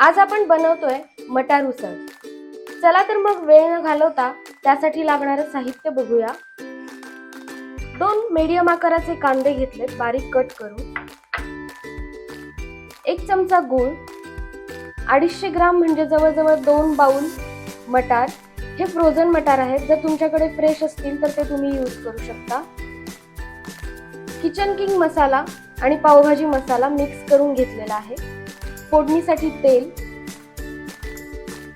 आज आपण बनवतोय मटार उसळ. चला तर मग वेळ न घालवता त्यासाठी लागणारं साहित्य बघूया. दोन मीडियम आकाराचे कांदे घेतलेत बारीक कट करून. एक चमचा गूळ अडीचशे ग्राम म्हणजे जवळजवळ दोन बाउल मटार. हे फ्रोझन मटार आहेत. जर तुमच्याकडे फ्रेश असतील तर ते तुम्ही यूज करू शकता. किचन किंग मसाला आणि पावभाजी मसाला मिक्स करून घेतलेला आहे. फोडणीसाठी तेल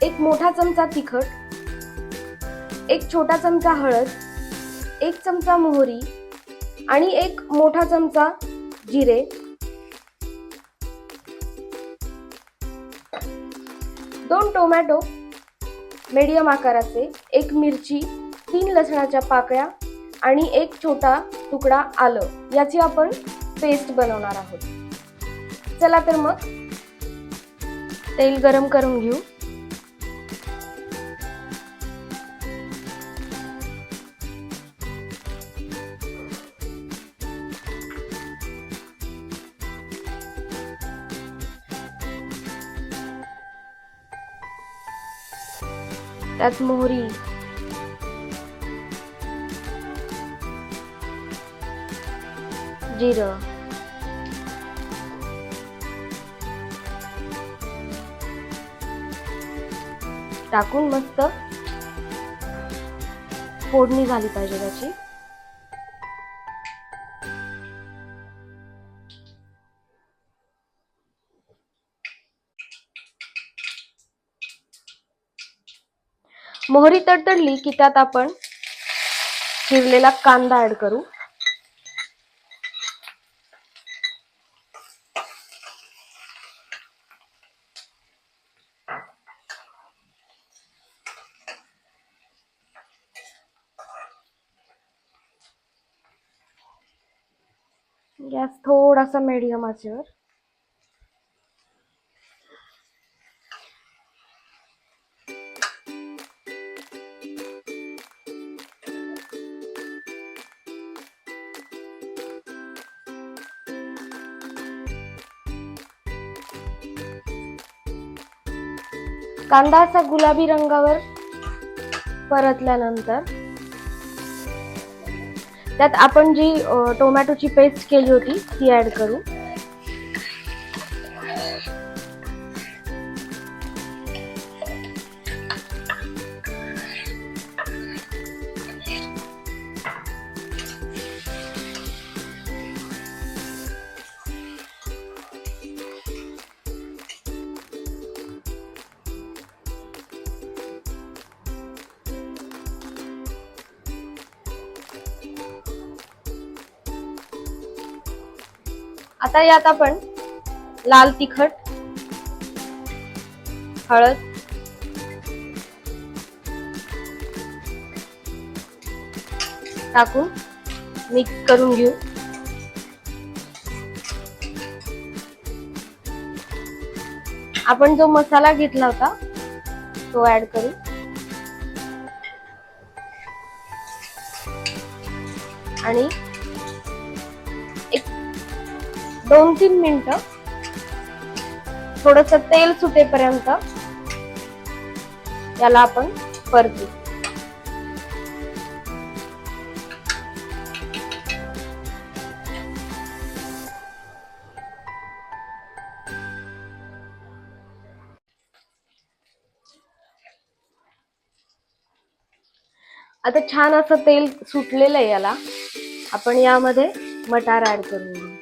एक मोठा चमचा तिखट एक छोटा चमचा हळद एक चमचा मोहरी आणि एक मोठा चमचा जिरे. दोन टोमॅटो मीडियम आकाराचे एक मिरची तीन लसणाच्या पाकळ्या आणि एक छोटा तुकडा आलं याची आपण पेस्ट बनवणार आहोत. चला तर मग तेल गरम करून घेऊ. त्यात मोहरी. जिरं. टाकून मस्त फोडणी झाली पाहिजे त्याची. मोहरी तडतडली की त्यात आपण चिरलेला कांदा ऍड करू. म्हणजे गॅस थोडासा मीडियम आचेवर कांदा असा गुलाबी रंगावर परतल्यानंतर त्यात आपण जी टोमॅटोची पेस्ट केली होती ती ऍड करू. आता यात आपण लाल तिखट हळद टाकून मिक्स करून घेऊ. आपण जो मसाला घेतला होता तो ऍड करू. आणि दोन तीन मिनिट. थोडस तेल सुटेपर्यंत याला आपण परतू. आता छान असं तेल सुटलेलं आहे याला. आपण यामध्ये मटार ऍड करून घेऊ.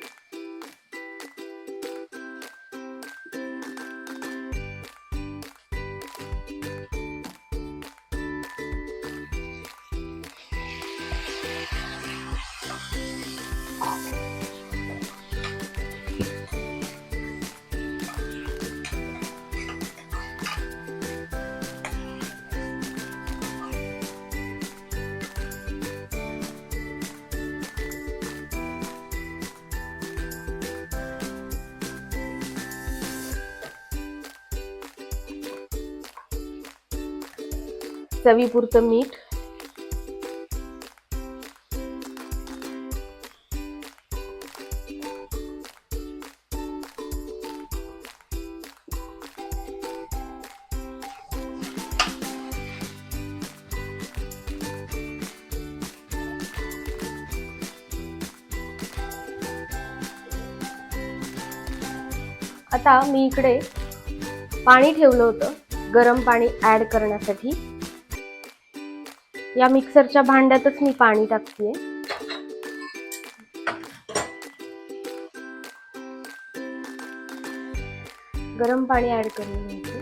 चवीपुरतं मीठ. आता मी इकडे पाणी ठेवलं होतं गरम पाणी ॲड करण्यासाठी. या मिक्सरच्या भांड्यातच मी पाणी टाकते. गरम पाणी ऍड करून घ्यायचे.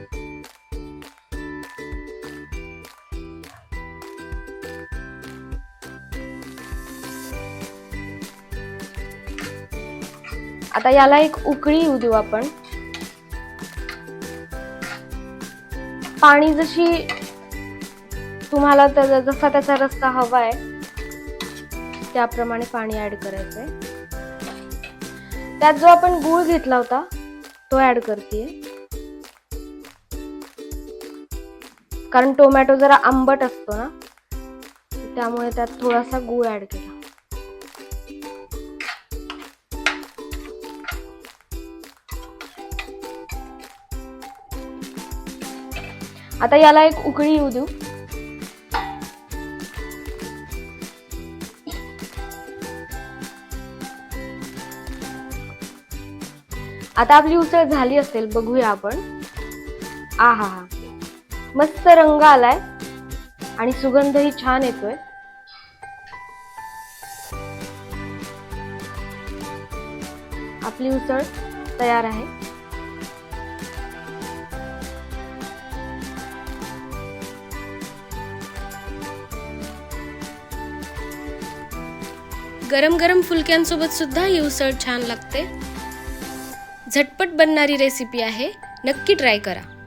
आता याला एक उकळी येऊ देऊ आपण. पाणी जशी तुम्हाला तर जसा त्याचा रस्ता हवा आहे त्याप्रमाणे पाणी ऍड करायचंय. त्यात जो आपण गूळ घेतला होता तो ऍड करते कारण टोमॅटो जरा आंबट असतो ना त्यामुळे त्यात थोडासा गूळ ऍड केला. आता याला एक उकळी येऊ देऊ. आता आपली उसळ झाली असेल बघूया आपण. आ हा. हा मस्त रंग आलाय आणि सुगंधही छान येतोय. आपली उसळ तयार आहे. गरम गरम फुलक्यांसोबत सुद्धा ही उसळ छान लागते. झटपट बनणारी रेसिपी आहे. नक्की ट्राय करा.